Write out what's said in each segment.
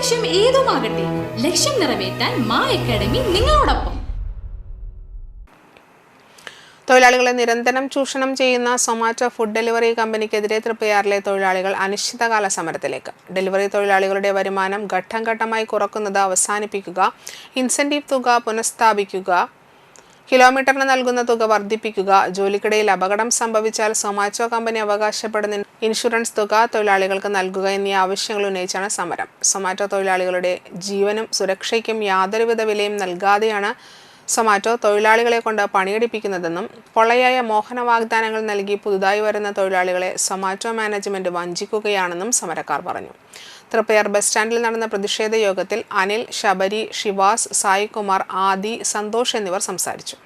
ലക്ഷ്യം ഏതുമാകട്ടെ ലക്ഷ്യം നിറവേറ്റാൻ മാ അക്കാഡമി നിങ്ങളോടൊപ്പം. തൊഴിലാളികളെ നിരന്തരം ചൂഷണം ചെയ്യുന്ന സൊമാറ്റോ ഫുഡ് ഡെലിവറി കമ്പനിക്കെതിരെ തൃപ്പയാറിലെ തൊഴിലാളികൾ അനിശ്ചിതകാല സമരത്തിലേക്ക്. ഡെലിവറി തൊഴിലാളികളുടെ വരുമാനം ഘട്ടം ഘട്ടമായി കുറക്കുന്നത് അവസാനിപ്പിക്കുക ഇൻസെന്റീവ് തുക പുനഃസ്ഥാപിക്കുക കിലോമീറ്ററിന് നൽകുന്ന തുക വർദ്ധിപ്പിക്കുക. ജോലിക്കിടയിൽ അപകടം സംഭവിച്ചാൽ സൊമാറ്റോ കമ്പനി അവകാശപ്പെടുന്ന ഇൻഷുറൻസ് തുക തൊഴിലാളികൾക്ക് നൽകുക എന്നീ ആവശ്യങ്ങൾ ഉന്നയിച്ചാണ് സമരം. സൊമാറ്റോ തൊഴിലാളികളുടെ ജീവനും സുരക്ഷയ്ക്കും യാതൊരുവിധ വിലയും നൽകാതെയാണ് സൊമാറ്റോ തൊഴിലാളികളെ കൊണ്ട് പണിയെടുപ്പിക്കുന്നതെന്നും പൊള്ളയായ മോഹന വാഗ്ദാനങ്ങൾ നൽകി പുതുതായി വരുന്ന തൊഴിലാളികളെ സൊമാറ്റോ മാനേജ്മെന്റ് വഞ്ചിക്കുകയാണെന്നും സമരക്കാർ പറഞ്ഞു. തൃപ്പയാർ ബസ് സ്റ്റാൻഡിൽ നടന്ന പ്രതിഷേധ യോഗത്തിൽ അനിൽ ശബരി ഷിവാസ് സായികുമാർ ആദി സന്തോഷ് എന്നിവർ സംസാരിച്ചു.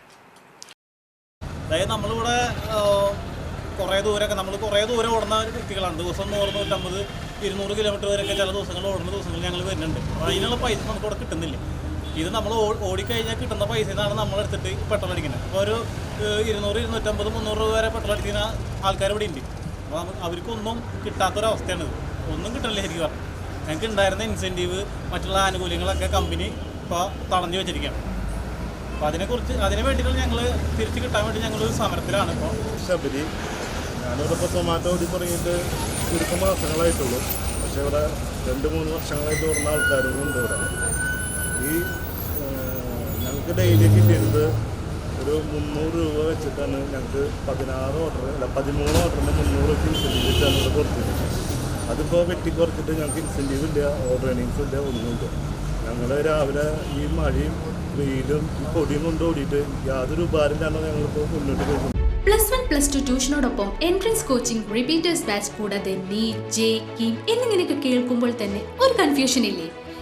നമ്മളിവിടെ കുറേ ദൂരമൊക്കെ നമ്മൾ കുറേ ദൂരം ഓടുന്ന വ്യക്തികളാണ്. ദിവസം നൂറ് നൂറ്റമ്പത് ഇരുന്നൂറ് കിലോമീറ്റർ വരെയൊക്കെ ചില ദിവസങ്ങൾ ഓടുന്ന ദിവസങ്ങൾ ഞങ്ങൾ വരുന്നുണ്ട്. അതിനുള്ള പൈസ നമുക്ക് ഇവിടെ കിട്ടുന്നില്ല. ഇത് നമ്മൾ ഓടിക്കഴിഞ്ഞാൽ കിട്ടുന്ന പൈസ നിന്നാണ് നമ്മൾ എടുത്തിട്ട് പെട്രോൾ അടിക്കുന്നത് അപ്പോൾ ഒരു ഇരുന്നൂറ് ഇരുന്നൂറ്റമ്പത് മുന്നൂറ് രൂപ വരെ പെട്രോൾ അടിക്കുന്ന ആൾക്കാർ ഇവിടെ ഉണ്ട് അപ്പോൾ അവർക്കൊന്നും കിട്ടാത്തൊരവസ്ഥയാണിത്. ഒന്നും കിട്ടണില്ല ശരിക്കും പറഞ്ഞു. ഞങ്ങൾക്ക് ഉണ്ടായിരുന്ന ഇൻസെന്റീവ് മറ്റുള്ള ആനുകൂല്യങ്ങളൊക്കെ കമ്പനി ഇപ്പോൾ തടഞ്ഞു വെച്ചിരിക്കുകയാണ് അപ്പോൾ അതിനെക്കുറിച്ച് അതിന് വേണ്ടിയിട്ടുള്ള ഞങ്ങൾ തിരിച്ചു കിട്ടാൻ വേണ്ടി ഞങ്ങൾ സമരത്തിലാണ് ഇപ്പോൾ ശബരി ഞാനിവിടെ സൊമാറ്റോ ഓടി തുടങ്ങിയിട്ട് ചുരുക്കം മാസങ്ങളായിട്ടുള്ളൂ. പക്ഷേ ഇവിടെ രണ്ട് മൂന്ന് വർഷങ്ങളായിട്ട് വരുന്ന ആൾക്കാരും ഉണ്ട് ഇവിടെ. ഈ ഞങ്ങൾക്ക് ഡെയിലി കിട്ടിയിരുന്നത് ഒരു മുന്നൂറ് രൂപ വെച്ചിട്ടാണ് ഞങ്ങൾക്ക് പതിനാറ് ഓർഡർ അല്ല പതിമൂന്ന് ഓർഡറിന് മുന്നൂറ് വെച്ച് ഇൻസെന്റീവ് വെച്ചാണ് ഇവിടെ കൊടുത്തത് അതിപ്പോൾ വെട്ടി കുറച്ചിട്ട് ഞങ്ങൾക്ക് ഇൻസെന്റീവ് ഇല്ല ഓർഡർ ഏണിങ്സ് ഇല്ല ഒന്നുമില്ല. ഞങ്ങൾ രാവിലെ ഈ മഴയും വെയിലും ഈ പൊടിയും കൊണ്ട് ഓടിയിട്ട് യാതൊരു ഉപകാരമില്ലാണ്ട് ഞങ്ങളിപ്പോൾ മുന്നോട്ട് പോകുന്നത് പ്ലസ് വൺ പ്ലസ് ടു ട്യൂഷനോടൊപ്പം എൻട്രൻസ് കോച്ചിങ് റിപ്പീറ്റേഴ്സ് ബാച്ച് കൂടാതെ നീ ജെ കിം എന്നിങ്ങനെയൊക്കെ കേൾക്കുമ്പോൾ തന്നെ ഒരു കൺഫ്യൂഷൻ ഇല്ലേ?